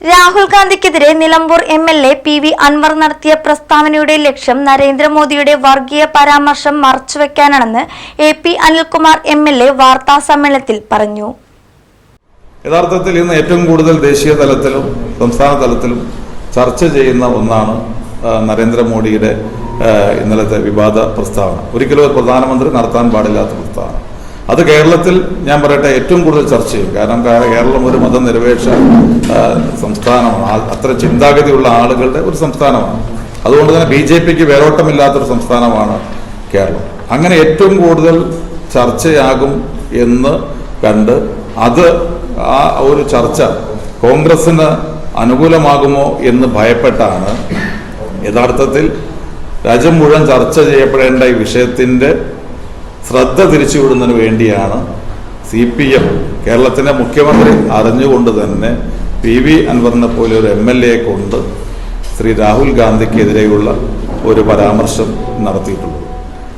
Rahul ഗാന്ധിക്കെതിരെ Nilambur M L A P V Anwar നടത്തിയ പ്രസ്താവനയുടെ ലക്ഷ്യം നരേന്ദ്രമോദിയുടെ വർഗീയ പരാമർശം മറച്ചുവെക്കാനാണെന്ന് A P Anilkumar M L A വാർത്താ സമ്മേളനത്തിൽ പറഞ്ഞു. യഥാർത്ഥത്തിൽ ഇന്ന് ഏറ്റവും കൂടുതൽ ദേശീയ തലത്തിലും സംസ്ഥാന തലത്തിലും ചർച്ച ചെയ്യുന്ന ഒന്നാണ് നരേന്ദ്രമോദിയുടെ ഇന്നലത്തെ വിവാദ പ്രസ്താവന. ഒരിക്കലും ഒരു പ്രധാനമന്ത്രി നടത്താൻ പാടില്ലാത്ത പ്രസ്താവന. അത് കേരളത്തിൽ ഞാൻ പറയട്ടെ ഏറ്റവും കൂടുതൽ ചർച്ച ചെയ്യും. കാരണം കേരളം ഒരു മതനിരപേക്ഷ സംസ്ഥാനമാണ്. അത്ര ചിന്താഗതിയുള്ള ആളുകളുടെ ഒരു സംസ്ഥാനമാണ്. അതുകൊണ്ട് തന്നെ ബി ജെ പിക്ക് വേരോട്ടമില്ലാത്തൊരു സംസ്ഥാനമാണ് കേരളം. അങ്ങനെ ഏറ്റവും കൂടുതൽ ചർച്ചയാകും എന്ന് കണ്ട് അത് ആ ഒരു ചർച്ച കോൺഗ്രസിന് അനുകൂലമാകുമോ എന്ന് ഭയപ്പെട്ടാണ്. യഥാർത്ഥത്തിൽ രാജ്യം മുഴുവൻ ചർച്ച ചെയ്യപ്പെടേണ്ട ഈ വിഷയത്തിന്റെ ശ്രദ്ധ തിരിച്ചുവിടുന്നതിന് വേണ്ടിയാണ് സി പി എം കേരളത്തിന്റെ മുഖ്യമന്ത്രി അറിഞ്ഞുകൊണ്ട് തന്നെ പി വി അൻവറിനെ പോലെ ഒരു എം എൽ എയെ കൊണ്ട് ശ്രീ രാഹുൽ ഗാന്ധിക്കെതിരെയുള്ള ഒരു പരാമർശം നടത്തിയിട്ടുള്ളത്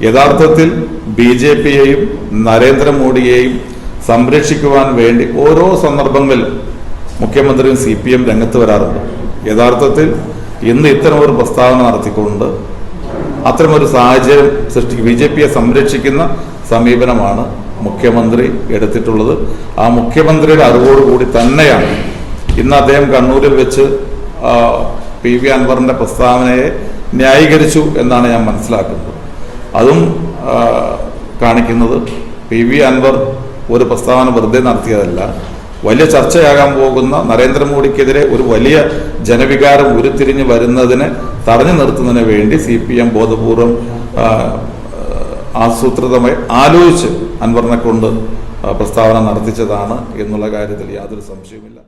യഥാർത്ഥത്തിൽ ബി ജെ പിയെയും നരേന്ദ്രമോദിയെയും സംരക്ഷിക്കുവാൻ വേണ്ടി ഓരോ സന്ദർഭങ്ങളിലും മുഖ്യമന്ത്രിയും സി പി എം രംഗത്ത് വരാറുണ്ട്. യഥാർത്ഥത്തിൽ ഇന്ന് ഒരു പ്രസ്താവന നടത്തിക്കൊണ്ട് അത്തരമൊരു സാഹചര്യം സൃഷ്ടിക്കും ബി ജെ പിയെ സംരക്ഷിക്കുന്ന സമീപനമാണ് മുഖ്യമന്ത്രി എടുത്തിട്ടുള്ളത്. ആ മുഖ്യമന്ത്രിയുടെ അറിവോടുകൂടി തന്നെയാണ് ഇന്ന് അദ്ദേഹം കണ്ണൂരിൽ വെച്ച് പി വി അൻവറിന്റെ പ്രസ്താവനയെ ന്യായീകരിച്ചു എന്നാണ് ഞാൻ മനസ്സിലാക്കുന്നത്. അതും കാണിക്കുന്നത് പി വി അൻവർ ഒരു പ്രസ്താവന വെറുതെ നടത്തിയതല്ല. വലിയ ചർച്ചയാകാൻ പോകുന്ന നരേന്ദ്രമോദിക്കെതിരെ ഒരു വലിയ ജനവികാരം ഉരുത്തിരിഞ്ഞ് വരുന്നതിനെ തടഞ്ഞു നിർത്തുന്നതിന് വേണ്ടി സി പി എം ബോധപൂർവം ആസൂത്രിതമായി ആലോചിച്ച് അൻവറിനെ കൊണ്ട് പ്രസ്താവന നടത്തിച്ചതാണ് എന്നുള്ള കാര്യത്തിൽ യാതൊരു സംശയവുമില്ല.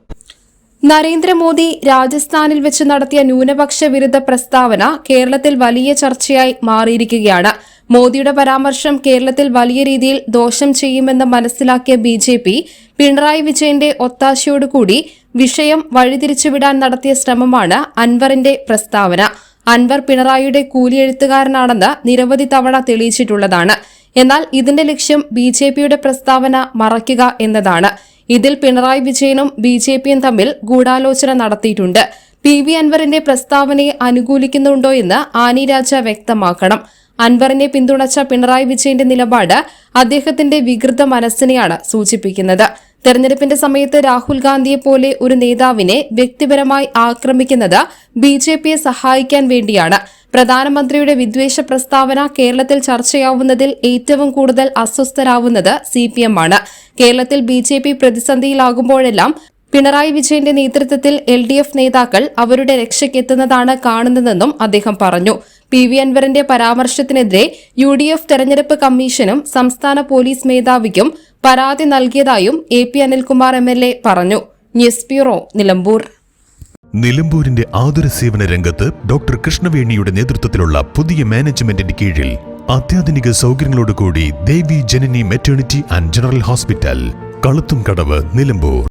നരേന്ദ്രമോദി രാജസ്ഥാനിൽ വെച്ച് നടത്തിയ ന്യൂനപക്ഷ വിരുദ്ധ പ്രസ്താവന കേരളത്തിൽ വലിയ ചർച്ചയായി മാറിയിരിക്കുകയാണ്. മോദിയുടെ പരാമർശം കേരളത്തിൽ വലിയ രീതിയിൽ ദോഷം ചെയ്യുമെന്ന് മനസ്സിലാക്കിയ ബി ജെ പി പിണറായി വിജയന്റെ ഒത്താശയോടുകൂടി വിഷയം വഴിതിരിച്ചുവിടാൻ നടത്തിയ ശ്രമമാണ് അൻവറിന്റെ പ്രസ്താവന. അൻവർ പിണറായിയുടെ കൂലിയെഴുത്തുകാരനാണെന്ന് നിരവധി തവണ തെളിയിച്ചിട്ടുള്ളതാണ്. എന്നാൽ ഇതിന്റെ ലക്ഷ്യം ബി ജെ പിയുടെ പ്രസ്താവന മറയ്ക്കുക എന്നതാണ്. ഇതിൽ പിണറായി വിജയനും ബി ജെ പിയും തമ്മിൽ ഗൂഢാലോചന നടത്തിയിട്ടുണ്ട്. പി വി അൻവറിന്റെ പ്രസ്താവനയെ അനുകൂലിക്കുന്നുണ്ടോ എന്ന് ആനി രാജ വ്യക്തമാക്കണം. അൻവറിനെ പിന്തുണച്ച പിണറായി വിജയന്റെ നിലപാട് അദ്ദേഹത്തിന്റെ വികൃത മനസ്സിനെയാണ് സൂചിപ്പിക്കുന്നത്. തെരഞ്ഞെടുപ്പിന്റെ സമയത്ത് രാഹുൽ ഗാന്ധിയെ പോലെ ഒരു നേതാവിനെ വ്യക്തിപരമായി ആക്രമിക്കുന്നത് ബി ജെ പിയെ സഹായിക്കാൻ വേണ്ടിയാണ്. പ്രധാനമന്ത്രിയുടെ വിദ്വേഷ പ്രസ്താവന കേരളത്തിൽ ചർച്ചയാവുന്നതിൽ ഏറ്റവും കൂടുതൽ അസ്വസ്ഥരാവുന്നത് സി പി എം ആണ്. കേരളത്തിൽ ബി ജെ പി പ്രതിസന്ധിയിലാകുമ്പോഴെല്ലാം പിണറായി വിജയന്റെ നേതൃത്വത്തിൽ എൽ ഡി എഫ് നേതാക്കൾ അവരുടെ രക്ഷയ്ക്കെത്തുന്നതാണ് കാണുന്നതെന്നും അദ്ദേഹം പറഞ്ഞു. പി വി അൻവറിന്റെ പരാമർശത്തിനെതിരെ യു ഡി എഫ് തെരഞ്ഞെടുപ്പ് കമ്മീഷനും സംസ്ഥാന പോലീസ് മേധാവിക്കും പരാതി നൽകിയതായും A P Anilkumar M L A പറഞ്ഞു. News bureau Nilambur. നിലമ്പൂരിന്റെ ആതുര സേവന രംഗത്ത് ഡോക്ടർ കൃഷ്ണവേണിയുടെ നേതൃത്വത്തിലുള്ള പുതിയ മാനേജ്മെന്റിന്റെ കീഴിൽ അത്യാധുനിക സൗകര്യങ്ങളോടുകൂടി Devi Janani maternity and general hospital കളുത്തും കടവ് നിലമ്പൂർ.